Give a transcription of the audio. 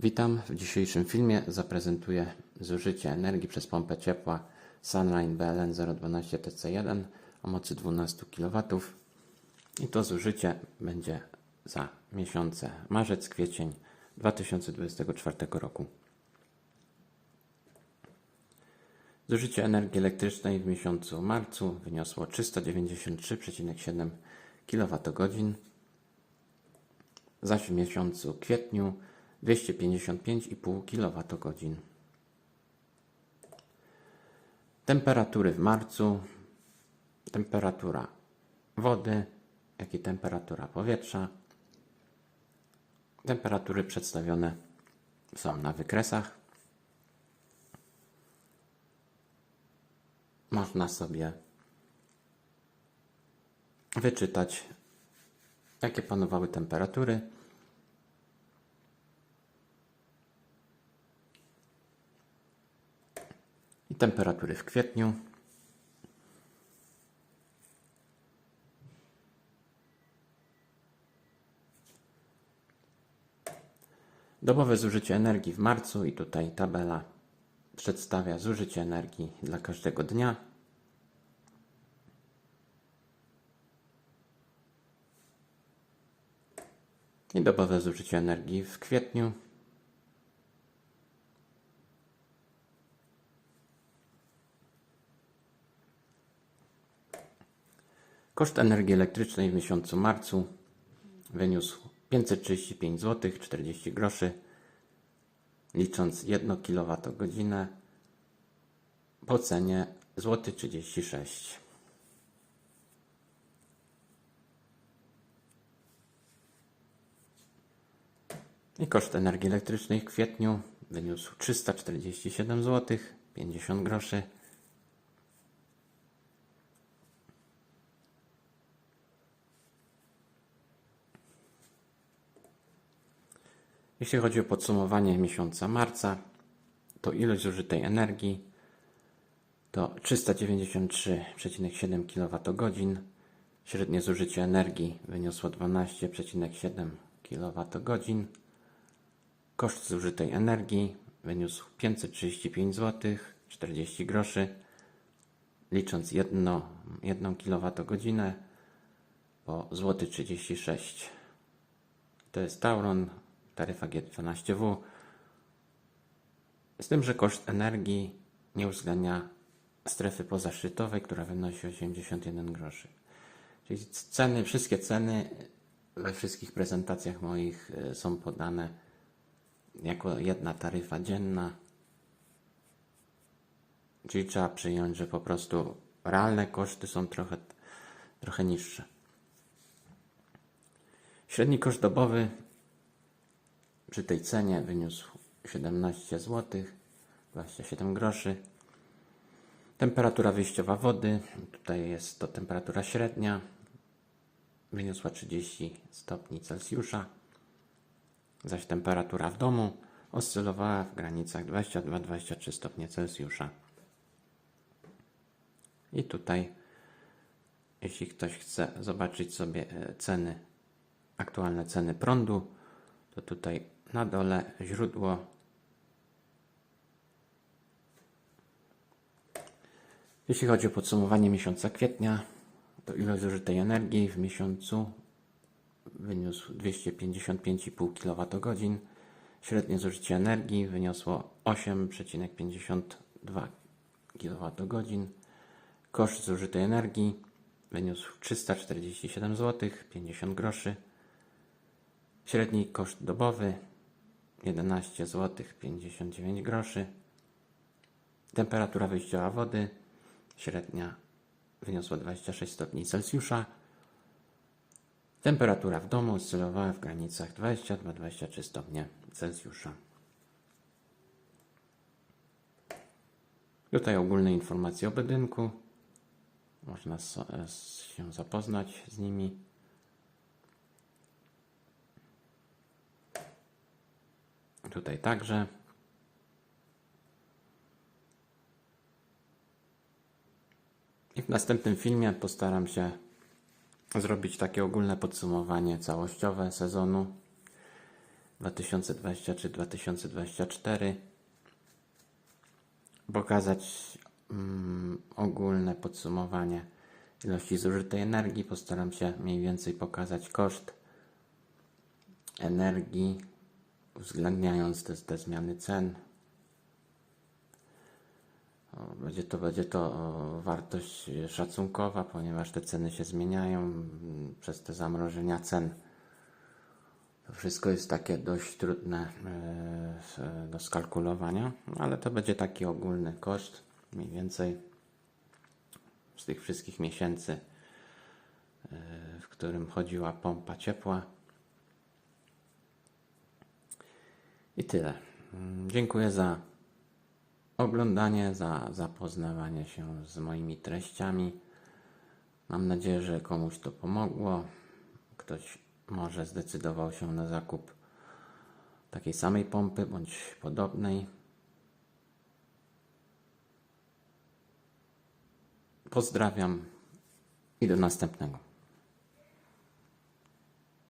Witam. W dzisiejszym filmie zaprezentuję zużycie energii przez pompę ciepła Sunline BLN 012 TC1 o mocy 12 kW. I to zużycie będzie za miesiące marzec, kwiecień 2024 roku. Zużycie energii elektrycznej w miesiącu marcu wyniosło 393,7 kWh, zaś w miesiącu kwietniu 255,5 kWh. Temperatury w marcu, temperatura wody, jak i temperatura powietrza. Temperatury przedstawione są na wykresach. Można sobie wyczytać, jakie panowały temperatury. Temperatury w kwietniu. Dobowe zużycie energii w marcu i tutaj tabela przedstawia zużycie energii dla każdego dnia. I dobowe zużycie energii w kwietniu. Koszt energii elektrycznej w miesiącu marcu wyniósł 535 zł 40 groszy, licząc 1 kWh po cenie złoty 36. I koszt energii elektrycznej w kwietniu wyniósł 347 zł 50 groszy. Jeśli chodzi o podsumowanie miesiąca marca, to ilość zużytej energii to 393,7 kWh. Średnie zużycie energii wyniosło 12,7 kWh. Koszt zużytej energii wyniósł 535 zł 40 groszy, licząc 1, 1 kWh po złoty 36. To jest Tauron, taryfa G12W. Z tym, że koszt energii nie uwzględnia strefy pozaszczytowej, która wynosi 81 groszy. Czyli ceny, wszystkie ceny we wszystkich prezentacjach moich y, są podane jako jedna taryfa dzienna. Czyli trzeba przyjąć, że po prostu realne koszty są trochę, trochę niższe. Średni koszt dobowy przy tej cenie wyniósł 17 zł 27 groszy. Temperatura wyjściowa wody, tutaj jest to temperatura średnia, wyniosła 30 stopni Celsjusza, zaś temperatura w domu oscylowała w granicach 22-23 stopnie Celsjusza. I tutaj, jeśli ktoś chce zobaczyć sobie e, ceny, aktualne ceny prądu, to tutaj na dole źródło. Jeśli chodzi o podsumowanie miesiąca kwietnia, to ilość zużytej energii w miesiącu wyniósł 255,5 kWh. Średnie zużycie energii wyniosło 8,52 kWh. Koszt zużytej energii wyniósł 347 zł 50 groszy. Średni koszt dobowy 11 zł 59 groszy. Temperatura wyjściowa wody średnia wyniosła 26 stopni Celsjusza. Temperatura w domu oscylowała w granicach 22-23 stopnie Celsjusza. Tutaj ogólne informacje o budynku. Można się zapoznać z nimi. Tutaj także. I w następnym filmie postaram się zrobić takie ogólne podsumowanie całościowe sezonu. 2023-2024 pokazać mm, ogólne podsumowanie ilości zużytej energii. Postaram się mniej więcej pokazać koszt energii, uwzględniając te, te zmiany cen. Będzie to, będzie to wartość szacunkowa, ponieważ te ceny się zmieniają mm, przez te zamrożenia cen. To wszystko jest takie dość trudne e, s- do skalkulowania, ale to będzie taki ogólny koszt, mniej więcej z tych wszystkich miesięcy, e, w którym chodziła pompa ciepła. I tyle. Mm, Dziękuję za oglądanie, za zapoznawanie się z moimi treściami. Mam nadzieję, że komuś to pomogło. Ktoś może zdecydował się na zakup takiej samej pompy bądź podobnej. Pozdrawiam i do następnego.